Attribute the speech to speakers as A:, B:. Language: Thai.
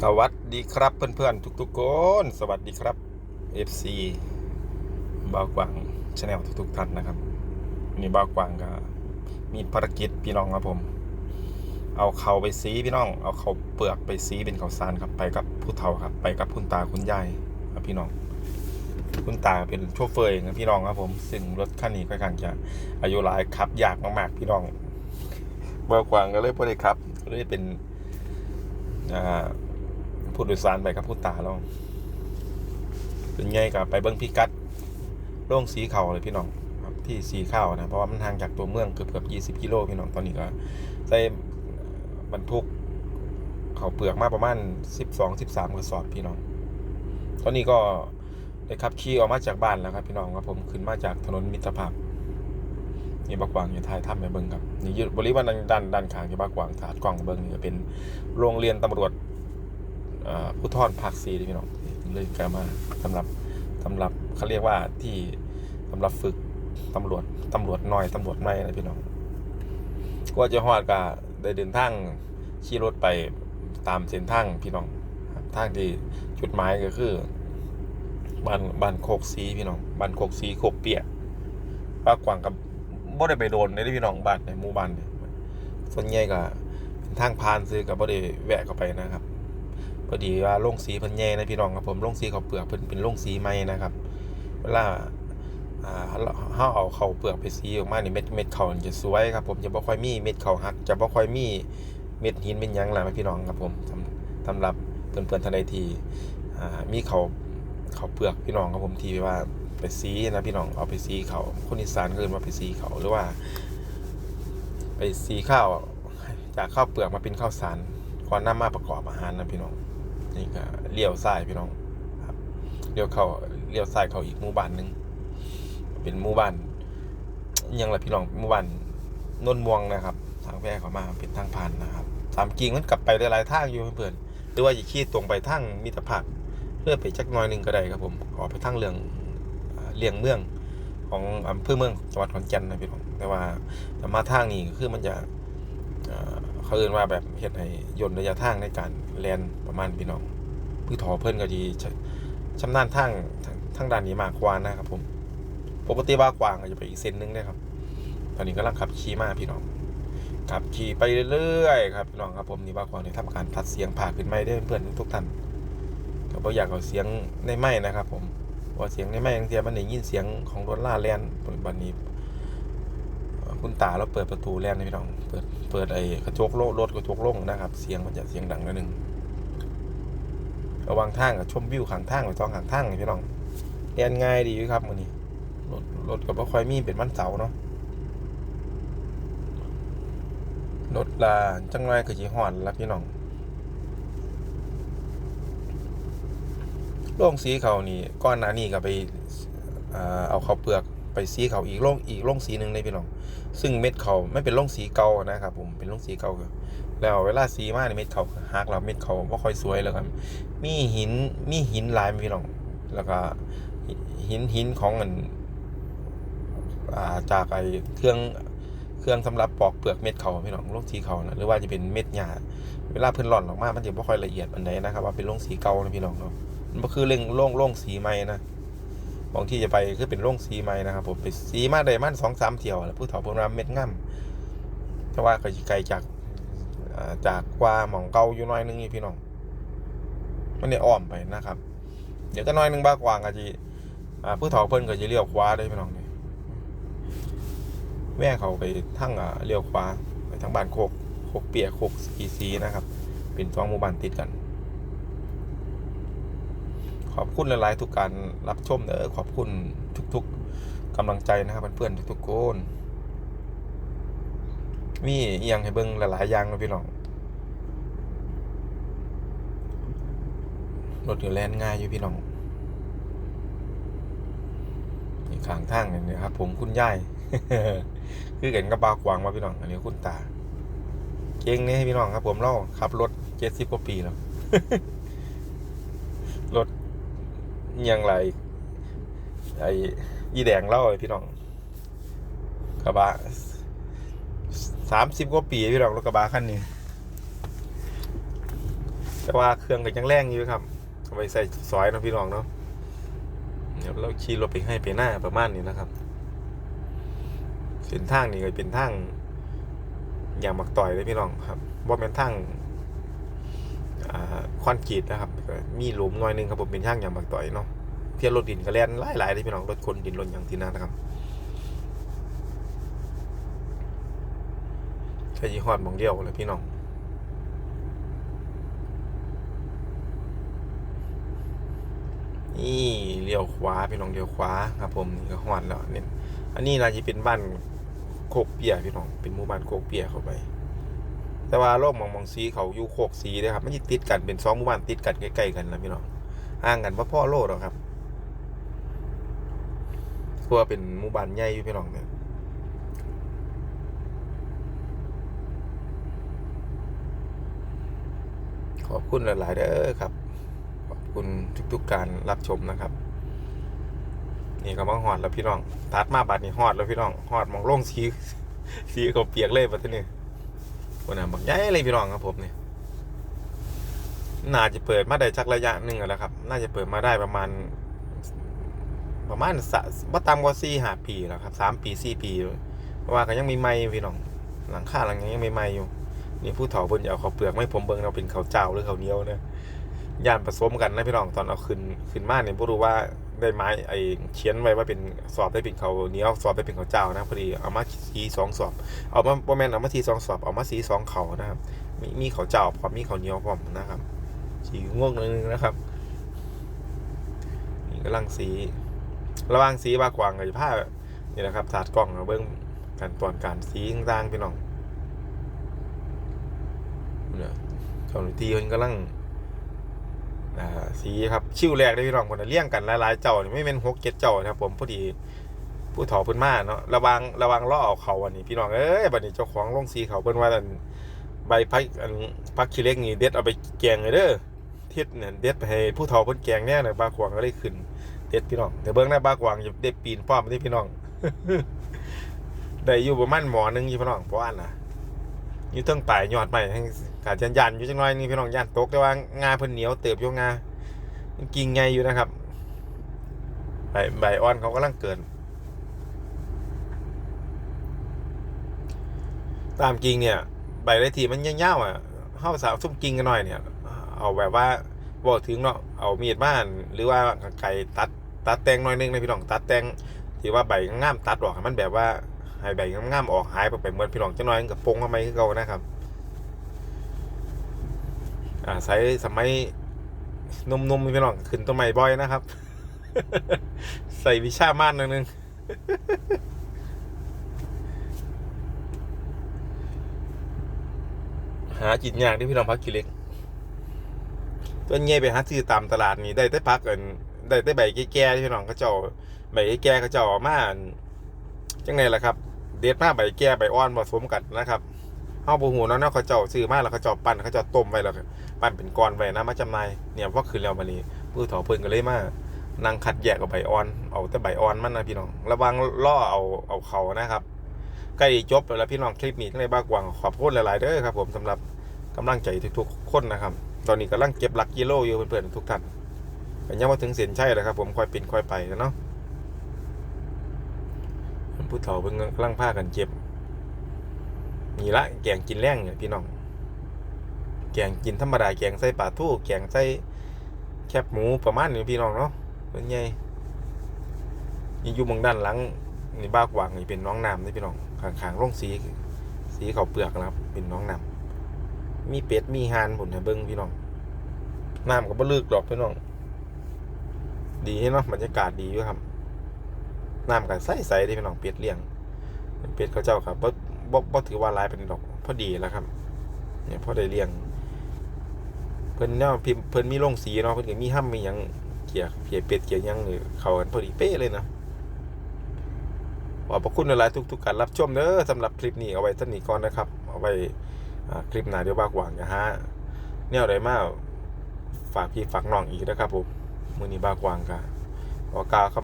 A: สวัสดีครับเพื่อนๆทุกๆคนสวัสดีครับ FC บ่าวกวางชาแนลทุกๆท่านนะครับวันนี้บ่าวกวางก็มีภารกิจพี่น้องครับผม เอาเขาไปซีพี่น้อง เอาเขาเปลือกไปซีเป็นเขาวสารครับไปกับผู้เฒ่าครับ ไปกับคุณตาคุณยายครับพี่น้อง คุณตาเป็นโชเฟอร์เองครับพี่น้องครับผม ซึ่งรถคันนี้ค่อนข้างจะอายุหลายขับยากมากๆพี่น้องบ่าวกวางก็เลยพอดีครับก็เลยเป็นอ่า ผู้โดยสารไปกับผู้ตาเราเป็นไงกับไปเบิ้งพิกัดโล่งสีเข่าเลยพี่น้องครับที่สีข้าวนะเพราะว่ามันห่างจากตัวเมืองเกือบเกือบยี่สิบกิโลพี่น้องตอนนี้ก็ใส่บรรทุกเขาเปลือกมาประมาณสิบสองสิบสามกระสอบพี่น้อง ตอนนี้ก็ได้ขับขี่ออกมาจากบ้านแล้วครับพี่น้องครับผมขึ้นมาจากถนนมิตรภาพนี่บักกวางอยู่ท้ายถ้ำไปเบิ้งครับนี่บริเวณด้านด้านด้านข้างที่บักกวางถาดกล้องเบิ้งนี่ก็เป็นโรงเรียนตำรวจ ผู้ทอนภาคซีพี่น้องเลยกลับมาสำหรับสำหรับเขาเรียกว่าที่สำหรับฝึกตำรวจตำรวจน้อยตำรวจไม่นะพี่น้องก็จะฮอดก็ได้เดินทางขี่รถไปตามเส้นทางพี่น้องทางที่จุดหมายก็คือบ้านบ้านโคกซีพี่น้องบ้านโคกซีโคกเปียปากวางกับบ่ได้ไปโดนในพี่น้องบ้านในหมู่บ้านส่วนใหญ่ก็เป็นทางผ่านซื้อกับบ่ได้แวะเข้าไปนะครับ พอดีว่าโล่งสีเพิ่นแย่นะพี่น้องครับผมโล่งสีเขาวเปลือกเพิ่นเป็นโล่งสีใหม่นะครับ เวลาอ่าเฮาเอาเขาวเปลือกไปสีออกมานี่เม็ดเม็ดเขาจะสวยครับผมจะบ่ค่อยมีเม็ดเขาหักจะบ่ค่อยมีเม็ดหินเป็นยังล่ะพี่น้องครับผมสำหรับเพื่อนๆท่านใดที่อ่ามีเขาเขาวเปลือกพี่น้องครับผมที่ว่าไปสีนะพี่น้องเอาไปสีเขาคนอีสานก็เรียกว่าไปสีเขาหรือว่า ไปสีข้าวจากข้าวเปลือกมาเป็นข้าวสารก่อนนำมาประกอบอาหารนะพี่น้อง นี่ก็เลี้ยวซ้ายพี่น้องครับเลี้ยวเข้าเลี้ยวซ้ายเข้าอีกหมู่บ้านหนึ่งเป็นหมู่บ้านยังละพี่น้องหมู่บ้านนนม่วงนะครับ ทางแพร่เขามาเป็นทางผ่านนะครับตามจริงมันกลับไปได้หลายทางอยู่เพื่อนหรือว่าจะขี่ตรงไปทางมิตรภาพเพื่อไปจักน้อยหนึ่งก็ได้ครับผมขอกไปทางเรืองเลียงเมืองของอำเภอเมืองจังหวัดขอนแก่นนะพี่น้องแต่ว่าแต่มาทางนี้คือมันจะ เขาเอินว่าแบบเฮ็ดให้ย่นระยะทางในการแลนประมาณพี่น้องพือถอเพิ่อนก็ดีชำนาญทางทางทางด้านนี้มากกว่านะครับ ผม ปกติว่ากวางก็จะไปอีกเส้นนึงนะครับ ตอนนี้กำลังขับขี่มาพี่น้องขับขี่ไปเรื่อยๆครับพี่น้องครับผมนี่ว่ากวางเนี่ยทำการตัดเสียงผ่าขึ้นไม้ได้เพื่อนทุกท่านก็บ่อยากเอาเสียงในไม้นะครับ ผมเพราเสียงในไม้บางทียมันได้ยินเสียงของรถล่าแลนบันนี้ คุณตาเราเปิดประตูแลนนะพี่น้องเปิด เปิดไอ้กระจกโลรถกระจกโล่งนะครับ เสียงมันจะเสียงดังนิดนึงระวังทางกับชมวิวข้างทางกับจองข้างทางพี่น้องเรียนง่ายดีครับมือนี้รถรถก็บ่ค่อยมีเป็นวันเสาเนาะรถลาจังไรก็สิฮอดแล้วพี่น้องโรงสีเขานี่ก้อนหน้านี้ก็ไปเอาเขาเปลือก ไปสีเขาอีกโรงอีกโรงสีหนึ่งเลยพี่น้อง ซึ่งเม็ดเขาไม่เป็นโรงสีเก่านะครับผมเป็นโรงสีเก่าคือแล้วเวลาสีมานี่เม็ดเขาหักแล้วเม็ดเขาบ่ค่อยสวยแล้วครับ มีหินมีหินลายพี่น้อง แล้วก็หินหินของมันจากไอเครื่องเครื่องสำหรับปอกเปลือกเม็ดเขาพี่น้องโรคสีเขานะหรือว่าจะเป็นเม็ดหญ้าเวลาเพิ่นหล่อนออกมามันจะบ่ค่อยละเอียดอันใดนะครับว่าเป็นโรงสีเก่านะพี่น้องเนาะมันบ่คือเรื่องโรงโรงสีใหม่นะ บางที่จะไปคือเป็นโรงสีใหม่นะครับผมไปสีมาได้มันสองสามเที่ยวแล้วผู้เฒ่าเพิ่นว่าเม็ดง่ำแต่ว่าก็ไกลจากจากกว่าหม่องเก่าอยู่น้อยนึงนี่พี่น้องมันได้อ้อมไปนะครับ เดี๋ยวจะน้อยนึงบ้ากว่างก็จะผู้เฒ่าเพิ่นก็จะเลี้ยวขวาได้พี่น้องเนี่ยแม่เขาไปทั้งอ่าเลี้ยวขวาไปทางบ้านโคกโคกเปียกโคกสีซีนะครับ เป็นสองหมู่บ้านติดกัน ขอบคุณหลาย ๆ ทุกการรับชมเด้อขอบคุณทุก ๆกำลังใจนะครับเพื่อนๆทุกๆคนมีอหยังให้เบิ่งหลาย ๆ อย่างเลยพี่น้องรถอยู่แลนง่ายอยู่พี่น้องนี่ข้างทางนี่นะครับ ผมคุณยายคือเห็นกระบะกวางมาพี่น้องอันนี้คุณตาเก่งนี่พี่น้องครับ ผมเล่าขับรถเจ็ดสิบกว่าปีแล้วรถ ยังไรไอ้ยีแดงเล่าไอ้พี่น้องกระบะสามสิบกว่าปีพี่น้องรถกระบะคันนี้แต่ว่าเครื่องก็ยังแรงอยู่ครับเอาไปใส่ซอยนะพี่น้องเนาะเดี๋ยวเราขี่รถไปให้ไปหน้าประมาณนี้นะครับเส้นทางนี่ก็เป็นทางอย่างมักต่อยเลยพี่น้องครับว่าเป็นทาง คอนกรีตนะครับ มีหลุมหน่อยหนึงครับผมเป็นทางอย่างมักต่อยเนาะเที่ยวรถดินก็แล่นหลายๆเลยพี่น้องรถคนดินรถอย่างที่นั่นนะครับแค่ยี่ห้อมองเดียวเลยพี่น้องนี่เลี้ยวขวาพี่น้องเลี้ยวขวาครับผมนี่ก็ฮอดแล้วเนี่ยอันนี้น่าจะเป็นบ้านโคกเปียพี่น้องเป็นหมู่บ้านโคกเปียเข้าไป แต่ว่าโลกมองมองสีเขาอยู่โคกสีเลยครับไม่ใช่ติดกันเป็นสองหมู่บ้านติดกันใกล้ๆกันนะพี่น้องห่างกันว่าพ่อโลดหรอกครับเพราะว่าเป็นหมู่บ้านใหญ่อยู่พี่น้องเนี่ยขอบคุณหลายๆเด้อครับ ขอบคุณทุกๆการรับชมนะครับ นี่ก็มาหอดแล้วพี่น้อง ตัดมาบัดนี้หอดแล้วพี่น้องหอดมองลงสีสีเขาเปียกเลยบัดนี้ วันนั้นบักใหญ่เลยพี่น้องครับผมเนี่ยน่าจะเปิดมาได้จักระยะหนึ่งแล้วครับ น่าจะเปิดมาได้ประมาณ ประมาณสะบ่ต่ำกว่าสี่ห้าปีแล้วครับสามปีสี่ปีเพราะว่าก็ยังมีไม่พี่น้อง หลังคาหลังนี้ยังมีไม้อยู่ นี่ผู้เฒ่าเพิ่นจะเอาข้าวเปลือกไม่ผมเบิ่งเอาเป็นข้าวเจ้าหรือข้าวเหนียวเนี่ยย่านผสมกันนะพี่น้องตอนเอาขึ้นขึ้นมาเนี่ยบ่รู้ว่า ได้ไม้ไอ้เขียนไว้ว่าเป็นสอบได้เป็นเขาเนี้ยสอบได้เป็นเขาเจ้านะพอดีเอามาสีสองสอบเอามาบ่แม่นเอามาสีสองสอบเอามาสีสองเขานะครับ มีมีเขาเจ้าพร้อมมีเขาเนี้ยพร้อมนะครับสีง่วงนึงนะครับนี่กำลังสีระว่างสีบากวางกับผ้านี่นะครับถาดกล้องเอาเบิ่งกันตอนการสีต่างๆพี่น้องเนี่ยเจ้าหน้าที่เพิ่นกำลัง สีครับชิวแรกได้พี่น้องคนน่ะเลี้ยงกันหลายๆเจ้านี่ไม่เป็นหกเจ็ดเจ้านะครับ ผมพอดีผู้ถอพิ่นมาเนาะระวังระวังล่อเอาเขาอันนี้ พี่น้องเอ้ยบัดนี้เจ้าของลงสีเขาเพิ่นว่าอันใบพักอันพักขี้เล็กนี่เด็ดเอาไปแกงเลยเด้อเท็ดเนี่ยเด็ดไปให้ผู้ถอเพิ่นแกงแน่น่ะบาขวางก็เลยขึ้นเด็ดพี่น้องแต่เบิ่งหน้าบาขวางอย่าได้ปีนป้อมเด้พี่น้องได้อยู่ประมาณหมอนึงอยู่พี่น้องเพราะว่าน่ะ อยู่เทิงป่ายยอดใหม่ให้กาจันยันอยู่จังน้อยนี่พี่น้องย่านตกแต่ว่างาเพิ่นเหนียวเติบอยู่งานกิ่งไงอยู่นะครับใบใบอ่อนเขากำลังเกิน ตามกิ่งเนี่ย ใบไรทีมันยาวๆอะเฮาสาวซุ่มกิ่งกันหน่อยเนี่ย เอาแบบว่าบอกถึงเนาะเอามีดบ้าน หรือว่าไก่ตัดตัดแตงหน่อยนึงนะพี่น้องตัดแตงที่ว่าใบงามตัดออกมันแบบว่า ให้ใบงามๆออกหายไปไปเหมือนพี่น้องจังน้อยกับปงทำไมคือเก่านะครับอาใช้สมัยนุ่มๆพี่น้องขึ้นต้นไม้บ่อยนะครับ ใส่วิชามานนึงหาจิตยากที่พี่น้องพักกิเล็กตัวเงี้ยไปหาซื้อตามตลาดนี่ได้แต่พักกันได้แต่ใบแก่ๆที่พี่น้องเขาเจ้าใบแก่ๆเขาเจ้าเอามานจังไงล่ะครับ เด็ดมาใบแก่ใบอ่อนผสมกันนะครับเฮาบ่ฮู้เนาะเนาะเขาเจ้าซื้อมาแล้วเขาเจ้าปั้นเขาเจ้าต้มไว้แล้วปั้นเป็นก้อนไว้นะมาจำหน่ายเนี่ยพอขึ้นแล้วบัดนี้ผู้ถอเพิ่นก็เลยมานั่งคัดแยกเอาใบอ่อน เอาแต่ใบอ่อนมันนะพี่น้อง ระวังล่อเอาเอาเขานะครับใกล้จบแล้วพี่น้องคลิปนี้ทั้งในบ้ากวางขอบคุณหลาย ๆ เด้อครับ ผมสำหรับกำลังใจทุกๆคนนะครับ ตอนนี้กำลังเก็บหลักกิโลอยู่เพื่อนๆทุกท่านยังมาถึงเส้นชัยแล้วครับ ผมค่อยป็นค่อยไปแล้วเนาะ ผู้เฒ่าเพิ่งกำลังพากันเจ็บนี่ละแกงกินแรงเนี่ยพี่น้อง แกงกินธรรมดาแกงใส่ปลาทู่แกงใส่แคบหมูประมาณนี้พี่น้องเนาะเป็นไงนี่อยู่มองด้านหลังนี่บ้ากวางนี่เป็นน้องน้ำนี่พี่น้องข้างๆร่องสี สีเขาเปลือกนะครับ เป็นน้องน้ำมีเป็ดมีฮานผมให้เบิ้งพี่น้องน้ำก็บ่ลึกดอกพี่น้อง ดีเนาะบรรยากาศดีอยู่ครับ น้ำกันใสใสๆที่พี่น้องเป็ดเลี้ยง เป็ดเขาเจ้าครับบ่บ่บ่ถือว่าลายเป็นดอกพอดีแล้วครับเนี่ยพอได้เลี้ยง เพิ่นเนี่ยพิมเพิ่นมีโรงสีเนาะเพิ่นก็มีห้ำมีหยังเกี่ยเกี่ยเป็ดเกี่ยหยังเข้ากันพอดีเป๊ะเลยนะขอบพระคุณหลายทุกๆการรับชมเด้อสำหรับคลิปนี้เอาไว้ท่านี้ก่อนนะครับ เอาไว้คลิปหน้าเดี๋ยวบากหวังนะฮะแนวใดมาฝากพี่ฝากน้องอีกนะครับผมมื้อนี้บากหวังก็ขอกล่าวคำ